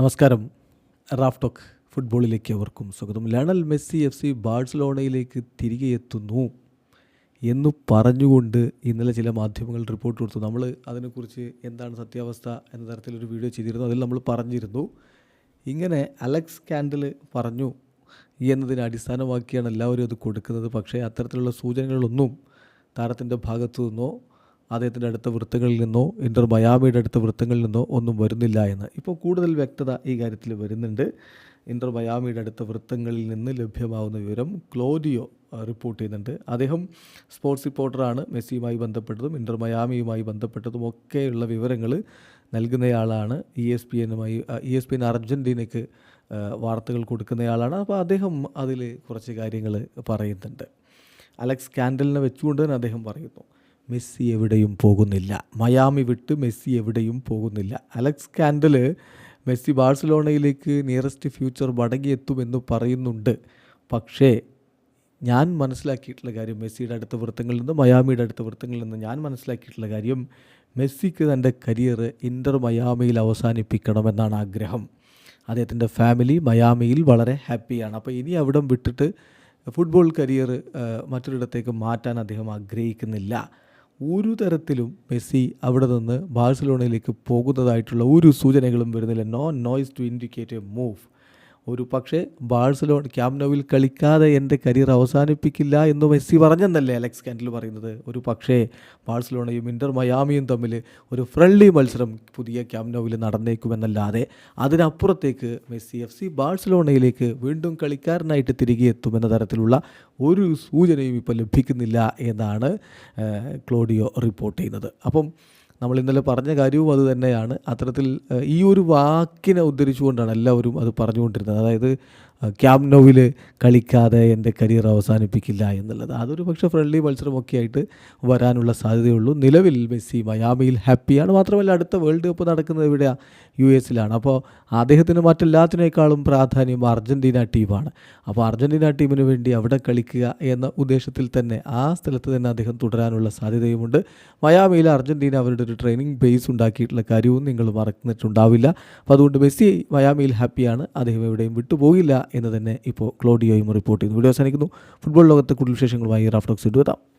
നമസ്കാരം. Raf talk ഫുട്ബോളിലേക്ക് അവർക്കും സ്വാഗതം. ലണൽ മെസ്സി എഫ് സി ബാഴ്സലോണയിലേക്ക് തിരികെ എത്തുന്നു എന്നു പറഞ്ഞുകൊണ്ട് ഇന്നലെ ചില മാധ്യമങ്ങൾ റിപ്പോർട്ട് കൊടുത്തു. നമ്മൾ അതിനെക്കുറിച്ച് എന്താണ് സത്യാവസ്ഥ എന്ന തരത്തിലൊരു വീഡിയോ ചെയ്തിരുന്നു. അതിൽ നമ്മൾ പറഞ്ഞിരുന്നു. ഇങ്ങനെ അലക്സ് കാൻഡൽ പറഞ്ഞു എന്നതിനെ അടിസ്ഥാനമാക്കിയാണ് എല്ലാവരും അത് കൊടുക്കുന്നത്. പക്ഷേ അത്തരത്തിലുള്ള സൂചനകളൊന്നും താരത്തിന്റെ ഭാഗത്തു നിന്നോ അദ്ദേഹത്തിന്റെ അടുത്ത വൃത്തങ്ങളിൽ നിന്നോ ഇന്റർ മയാമിയുടെ അടുത്ത വൃത്തങ്ങളിൽ നിന്നോ ഒന്നും വരുന്നില്ല എന്ന്. ഇപ്പോൾ കൂടുതൽ വ്യക്തത ഈ കാര്യത്തിൽ വരുന്നുണ്ട്. ഇന്റർ മയാമിയുടെ അടുത്ത വൃത്തങ്ങളിൽ നിന്ന് ലഭ്യമാവുന്ന വിവരം ക്ലോഡിയോ റിപ്പോർട്ട് ചെയ്യുന്നുണ്ട്. അദ്ദേഹം സ്പോർട്സ് റിപ്പോർട്ടറാണ്. മെസ്സിയുമായി ബന്ധപ്പെട്ടതും ഇന്റർ മയാമിയുമായി ബന്ധപ്പെട്ടതും ഒക്കെയുള്ള വിവരങ്ങൾ നൽകുന്നയാളാണ്. ഇ എസ് പി എന്നുമായി ഇ എസ് പി എൻ അർജന്റീനയ്ക്ക് വാർത്തകൾ കൊടുക്കുന്നയാളാണ്. അപ്പോൾ അദ്ദേഹം അതിൽ കുറച്ച് കാര്യങ്ങൾ പറയുന്നുണ്ട്. അലക്സ് കാൻഡലിനെ വെച്ചുകൊണ്ട് തന്നെ അദ്ദേഹം പറയുന്നു. മെസ്സി എവിടെയും പോകുന്നില്ല. മയാമി വിട്ട് മെസ്സി എവിടെയും പോകുന്നില്ല. അലക്സ് കാൻഡൽ മെസ്സി ബാഴ്സലോണയിലേക്ക് നിയറസ്റ്റ് ഫ്യൂച്ചർ മടങ്ങിയെത്തുമെന്ന് പറയുന്നുണ്ട്. പക്ഷേ ഞാൻ മനസ്സിലാക്കിയിട്ടുള്ള കാര്യം മെസ്സിയുടെ അടുത്ത വൃത്തങ്ങളിൽ നിന്ന് മയാമിയുടെ അടുത്ത വൃത്തങ്ങളിൽ നിന്ന് ഞാൻ മനസ്സിലാക്കിയിട്ടുള്ള കാര്യം മെസ്സിക്ക് തന്റെ കരിയർ ഇന്റർ മയാമിയിൽ അവസാനിപ്പിക്കണമെന്നാണ് ആഗ്രഹം. അദ്ദേഹത്തിന്റെ ഫാമിലി മയാമിയിൽ വളരെ ഹാപ്പിയാണ്. അപ്പോൾ ഇനി അവിടം വിട്ടിട്ട് ഫുട്ബോൾ കരിയർ മറ്റൊരിടത്തേക്ക് മാറ്റാൻ അദ്ദേഹം ആഗ്രഹിക്കുന്നില്ല. ഒരു തരത്തിലും മെസ്സി അവിടെ നിന്ന് ബാഴ്സലോണയിലേക്ക് പോകുന്നതായിട്ടുള്ള ഒരു സൂചനകളും വരുന്നില്ല. No noise to indicate a move ഒരു പക്ഷേ ബാഴ്സലോണ ക്യാമ്നോവിൽ കളിക്കാതെ എന്റെ കരിയർ അവസാനിപ്പിക്കില്ല എന്ന് മെസ്സി പറഞ്ഞെന്നല്ലേ അലക്സ് കാൻഡിൽ പറയുന്നത്. ഒരു പക്ഷേ ബാഴ്സലോണയും ഇന്റർ മയാമിയും തമ്മിൽ ഒരു ഫ്രണ്ട്ലി മത്സരം പുതിയ ക്യാമ്നോവിൽ നടന്നേക്കുമെന്നല്ലാതെ അതിനപ്പുറത്തേക്ക് മെസ്സി എഫ് സി ബാഴ്സലോണയിലേക്ക് വീണ്ടും കളിക്കാരനായിട്ട് തിരികെ എത്തുമെന്ന തരത്തിലുള്ള ഒരു സൂചനയും ഇപ്പോൾ ലഭിക്കുന്നില്ല എന്നാണ് ക്ലോഡിയോ റിപ്പോർട്ട് ചെയ്യുന്നത്. അപ്പം നമ്മൾ ഇന്നലെ പറഞ്ഞ കാര്യവും അത് തന്നെയാണ്. അത്തരത്തിൽ ഈ ഒരു വാക്കിനെ ഉദ്ധരിച്ചുകൊണ്ടാണ് എല്ലാവരും അത് പറഞ്ഞുകൊണ്ടിരുന്നത്. അതായത് ക്യാമ്പ് നോവിൽ കളിക്കാതെ എന്റെ കരിയർ അവസാനിപ്പിക്കില്ല എന്നുള്ളത്. അതൊരു പക്ഷേ ഫ്രണ്ട്ലി മത്സരമൊക്കെ ആയിട്ട് വരാനുള്ള സാധ്യതയുള്ളൂ. നിലവിൽ മെസ്സി മയാമിയിൽ ഹാപ്പിയാണ്. മാത്രമല്ല അടുത്ത വേൾഡ് കപ്പ് നടക്കുന്നത് ഇവിടെ യു എസിലാണ് അപ്പോൾ അദ്ദേഹത്തിന് മറ്റെല്ലാത്തിനേക്കാളും പ്രാധാന്യം അർജന്റീന ടീമാണ്. അപ്പോൾ അർജന്റീന ടീമിന് വേണ്ടി അവിടെ കളിക്കുക എന്ന ഉദ്ദേശത്തിൽ തന്നെ ആ സ്ഥലത്ത് തന്നെ അദ്ദേഹം തുടരാനുള്ള സാധ്യതയുമുണ്ട്. മയാമിയിൽ അർജന്റീന അവരുടെ ഒരു ട്രെയിനിങ് ബേസ് ഉണ്ടാക്കിയിട്ടുള്ള കാര്യവും നിങ്ങൾ മറന്നിട്ടുണ്ടാവില്ല. അപ്പോൾ അതുകൊണ്ട് മെസ്സി മയാമിയിൽ ഹാപ്പിയാണ്. അദ്ദേഹം എവിടെയും വിട്ടുപോകില്ല എന്ന് തന്നെ ഇപ്പോൾ ക്ലോഡിയോയും റിപ്പോർട്ട് ചെയ്യുന്നു. വീഡിയോ അവസാനിക്കുന്നു. ഫുട്ബോൾ ലോകത്തെ കൂടുതൽ വിശേഷങ്ങളുമായി റാഫ്റ്റോക്സ് ഇടുവെത്താം